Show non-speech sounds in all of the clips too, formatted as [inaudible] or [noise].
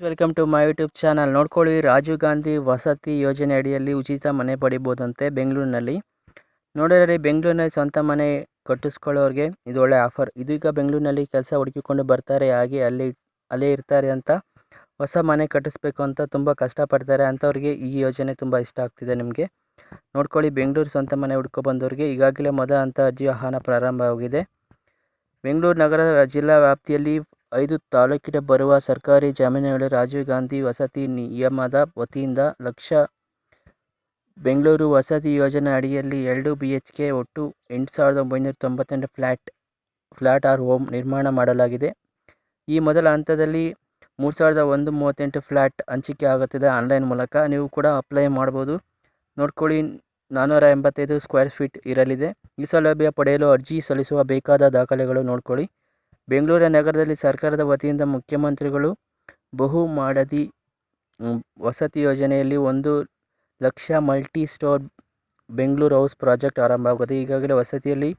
Welcome to my YouTube channel ನೋಡ್ಕೊಳ್ಳಿ, ರಾಜೀವ್ ಗಾಂಧಿ ವಸತಿ ಯೋಜನೆ ಅಡಿಯಲ್ಲಿ ಉಚಿತ ಮನೆ ಪಡಿಬೋದಂತೆ ಬೆಂಗಳೂರಿನಲ್ಲಿ. ನೋಡಿದ್ರೆ ಬೆಂಗಳೂರಿನಲ್ಲಿ ಸ್ವಂತ ಮನೆ ಕಟ್ಟಿಸ್ಕೊಳ್ಳೋರಿಗೆ ಇದು ಒಳ್ಳೆ ಆಫರ್. ಇದು ಈಗ ಬೆಂಗಳೂರಿನಲ್ಲಿ ಕೆಲಸ ಹುಡುಕಿಕೊಂಡು ಬರ್ತಾರೆ, ಹಾಗೆ ಅಲ್ಲಿ, ಅಲ್ಲೇ ಇರ್ತಾರೆ ಅಂತ. ಹೊಸ ಮನೆ ಕಟ್ಟಿಸ್ಬೇಕು ಅಂತ ತುಂಬ ಕಷ್ಟಪಡ್ತಾರೆ. ಅಂಥವ್ರಿಗೆ ಈ ಯೋಜನೆ ತುಂಬ ಇಷ್ಟ ಆಗ್ತಿದೆ ನಿಮಗೆ. ನೋಡ್ಕೊಳ್ಳಿ, ಬೆಂಗಳೂರು ಸ್ವಂತ ಮನೆ ಹುಡ್ಕೊ ಬಂದವ್ರಿಗೆ ಈಗಾಗಲೇ ಮೊದಲ ಹಂತ ಅರ್ಜಿ ಆಹ್ವಾನ ಪ್ರಾರಂಭವಾಗಿದೆ. ಬೆಂಗಳೂರು ನಗರ ಜಿಲ್ಲಾ ವ್ಯಾಪ್ತಿಯಲ್ಲಿ ಐದು ತಾಲೂಕಿಗೆ ಬರುವ ಸರ್ಕಾರಿ ಜಮೀನುಗಳು ರಾಜೀವ್ ಗಾಂಧಿ ವಸತಿ ನಿಯಮದ ವತಿಯಿಂದ ಲಕ್ಷ, ಬೆಂಗಳೂರು ವಸತಿ ಯೋಜನೆ ಅಡಿಯಲ್ಲಿ ಎರಡು ಬಿ ಎಚ್ ಕೆ ಒಟ್ಟು ಎಂಟು ಸಾವಿರದ ಒಂಬೈನೂರ ತೊಂಬತ್ತೆಂಟು ಫ್ಲ್ಯಾಟ್ ಫ್ಲ್ಯಾಟ್ ಆರ್ ಹೋಮ್ ನಿರ್ಮಾಣ ಮಾಡಲಾಗಿದೆ. ಈ ಮೊದಲ ಹಂತದಲ್ಲಿ ಮೂರು ಸಾವಿರದ ಒಂದು ಮೂವತ್ತೆಂಟು ಫ್ಲ್ಯಾಟ್ ಹಂಚಿಕೆ ಆಗುತ್ತಿದೆ ಆನ್ಲೈನ್ ಮೂಲಕ. ನೀವು ಕೂಡ ಅಪ್ಲೈ ಮಾಡ್ಬೋದು. ನೋಡ್ಕೊಳ್ಳಿ ನಾನ್ನೂರ ಎಂಬತ್ತೈದು ಸ್ಕ್ವೇರ್ ಫೀಟ್ ಇರಲಿದೆ. ಈ ಸೌಲಭ್ಯ ಪಡೆಯಲು ಅರ್ಜಿ ಸಲ್ಲಿಸುವ ಬೇಕಾದ ದಾಖಲೆಗಳು ನೋಡ್ಕೊಳ್ಳಿ. ಬೆಂಗಳೂರು ನಗರದಲ್ಲಿ ಸರ್ಕಾರದ ವತಿಯಿಂದ ಮುಖ್ಯಮಂತ್ರಿಗಳು ಬಹು ಮಾಡದಿ ವಸತಿ ಯೋಜನೆಯಲ್ಲಿ ಒಂದು lakh multi storey Bengaluru house project ಆರಂಭವಾಗುತ್ತದೆ. ಈಗಾಗಲೇ ವಸತಿಯಲ್ಲಿ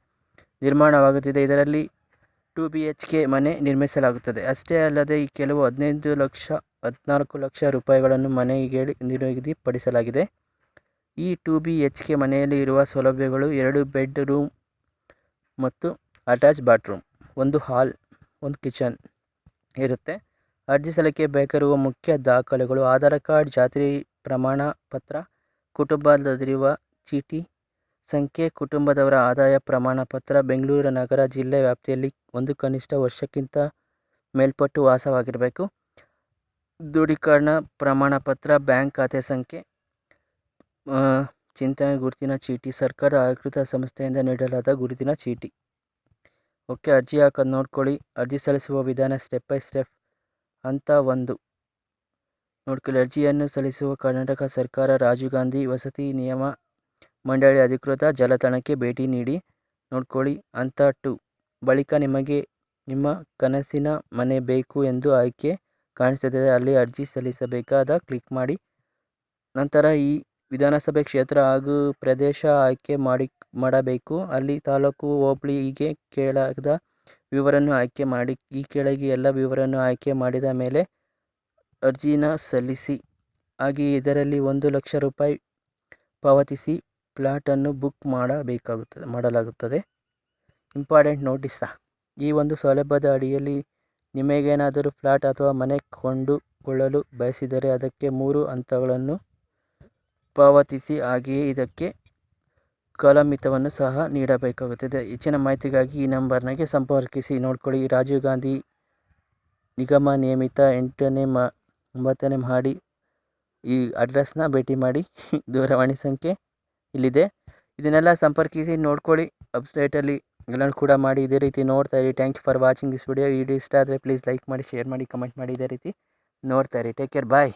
ನಿರ್ಮಾಣವಾಗುತ್ತಿದೆ. ಇದರಲ್ಲಿ ಟು ಬಿ ಎಚ್ ಕೆ ಮನೆ ನಿರ್ಮಿಸಲಾಗುತ್ತದೆ. ಅಷ್ಟೇ ಅಲ್ಲದೆ ಈ ಕೆಲವು ಹದಿನೈದು ಲಕ್ಷ, ಹದಿನಾಲ್ಕು ಲಕ್ಷ ರೂಪಾಯಿಗಳನ್ನು ಮನೆಗೆ ನಿಗದಿಪಡಿಸಲಾಗಿದೆ. ಈ ಟು ಬಿ ಎಚ್ ಕೆ ಮನೆಯಲ್ಲಿ ಇರುವ ಸೌಲಭ್ಯಗಳು ಎರಡು ಬೆಡ್ ರೂಮ್ ಮತ್ತು ಅಟ್ಯಾಚ್ ಬಾತ್ರೂಮ್. ಒಂದು ಹಾಲ್, ಒಂದು ಕಿಚನ್ ಇರುತ್ತೆ. ಅರ್ಜಿ ಸಲ್ಲಿಕೆ ಬೇಕಾಗಿರುವ ಮುಖ್ಯ ದಾಖಲೆಗಳು ಆಧಾರ್ ಕಾರ್ಡ್ ಜಾತಿ ಪ್ರಮಾಣ ಪತ್ರ, ಕುಟುಂಬದಲ್ಲಿರುವ ಚೀಟಿ ಸಂಖ್ಯೆ, ಕುಟುಂಬದವರ ಆದಾಯ ಪ್ರಮಾಣ ಪತ್ರ, ಬೆಂಗಳೂರು ನಗರ ಜಿಲ್ಲೆ ವ್ಯಾಪ್ತಿಯಲ್ಲಿ ಒಂದು ಕನಿಷ್ಠ ವರ್ಷಕ್ಕಿಂತ ಮೇಲ್ಪಟ್ಟು ವಾಸವಾಗಿರಬೇಕು. ದೃಢೀಕರಣ ಪ್ರಮಾಣ ಪತ್ರ, ಬ್ಯಾಂಕ್ ಖಾತೆ ಸಂಖ್ಯೆ ಚಿಂತನೆ, ಗುರುತಿನ ಚೀಟಿ, ಸರ್ಕಾರದ ಅಧಿಕೃತ ಸಂಸ್ಥೆಯಿಂದ ನೀಡಲಾದ ಗುರುತಿನ ಚೀಟಿ. ಓಕೆ ಅರ್ಜಿ ಹಾಕೋದು ನೋಡ್ಕೊಳ್ಳಿ. ಅರ್ಜಿ ಸಲ್ಲಿಸುವ ವಿಧಾನ ಸ್ಟೆಪ್ ಬೈ ಸ್ಟೆಪ್ ಹಂತ ಒಂದು. ನೋಡ್ಕೊಳ್ಳಿ, ಅರ್ಜಿಯನ್ನು ಸಲ್ಲಿಸುವ ಕರ್ನಾಟಕ ಸರ್ಕಾರ, ರಾಜೀವ್ ಗಾಂಧಿ ವಸತಿ ನಿಯಮ ಮಂಡಳಿ ಅಧಿಕೃತ ಜಾಲತಾಣಕ್ಕೆ ಭೇಟಿ ನೀಡಿ ನೋಡ್ಕೊಳ್ಳಿ ಹಂತ ಟು ಬಳಿಕ ನಿಮಗೆ ನಿಮ್ಮ ಕನಸಿನ ಮನೆ ಬೇಕು ಎಂದು ಆಯ್ಕೆ ಕಾಣಿಸುತ್ತದೆ. ಅಲ್ಲಿ ಅರ್ಜಿ ಸಲ್ಲಿಸಬೇಕಾದ ಕ್ಲಿಕ್ ಮಾಡಿ. ನಂತರ ಈ ವಿಧಾನಸಭೆ ಕ್ಷೇತ್ರ ಹಾಗೂ ಪ್ರದೇಶ ಆಯ್ಕೆ ಮಾಡಿ, ಮಾಡಬೇಕು. ಅಲ್ಲಿ ತಾಲೂಕು ಹೋಬಳಿ ಹೀಗೆ ಕೆಳದ ವಿವರನ್ನು ಆಯ್ಕೆ ಮಾಡಿ, ಈ ಕೆಳಗೆ ಎಲ್ಲ ವಿವರನ್ನು ಆಯ್ಕೆ ಮಾಡಿದ ಮೇಲೆ ಅರ್ಜಿನ ಸಲ್ಲಿಸಿ. ಹಾಗೆ ಇದರಲ್ಲಿ ಒಂದು ಲಕ್ಷ ರೂಪಾಯಿ ಪಾವತಿಸಿ ಪ್ಲಾಟನ್ನು ಬುಕ್ ಮಾಡಬೇಕಾಗುತ್ತದೆ ಮಾಡಲಾಗುತ್ತದೆ. ಇಂಪಾರ್ಟೆಂಟ್ ನೋಟಿಸ, ಈ ಒಂದು ಸೌಲಭ್ಯದ ಅಡಿಯಲ್ಲಿ ನಿಮಗೇನಾದರೂ ಫ್ಲಾಟ್ ಅಥವಾ ಮನೆ ಕೊಂಡುಕೊಳ್ಳಲು ಬಯಸಿದರೆ ಅದಕ್ಕೆ ಮೂರು ಹಂತಗಳನ್ನು ಪಾವತಿಸಿ ಹಾಗೆಯೇ ಇದಕ್ಕೆ ಕಾಲಮಿತವನ್ನು ಸಹ ನೀಡಬೇಕಾಗುತ್ತದೆ. ಹೆಚ್ಚಿನ ಮಾಹಿತಿಗಾಗಿ ಈ ನಂಬರ್ನಾಗೆ ಸಂಪರ್ಕಿಸಿ. ನೋಡ್ಕೊಳ್ಳಿ. ರಾಜೀವ್ ಗಾಂಧಿ ನಿಗಮ ನಿಯಮಿತ ಎಂಟನೇ ಮ, ಒಂಬತ್ತನೇ ಮಾಡಿ ಈ ಅಡ್ರೆಸ್ನ ಭೇಟಿ ಮಾಡಿ. [laughs] ದೂರವಾಣಿ ಸಂಖ್ಯೆ ಇಲ್ಲಿದೆ. ಇದನ್ನೆಲ್ಲ ಸಂಪರ್ಕಿಸಿ, ನೋಡ್ಕೊಳ್ಳಿ. ವೆಬ್ಸೈಟಲ್ಲಿ ಎಲ್ಲನೂ ಕೂಡ ಮಾಡಿ. ಇದೇ ರೀತಿ ನೋಡ್ತಾ ಇರಿ. Thank you for watching this video video ಇಷ್ಟ ಆದರೆ ಪ್ಲೀಸ್ ಲೈಕ್ ಮಾಡಿ ಶೇರ್ ಮಾಡಿ ಕಮೆಂಟ್ ಮಾಡಿ. ಇದೇ ರೀತಿ ನೋಡ್ತಾ ಇರಿ. Take care bye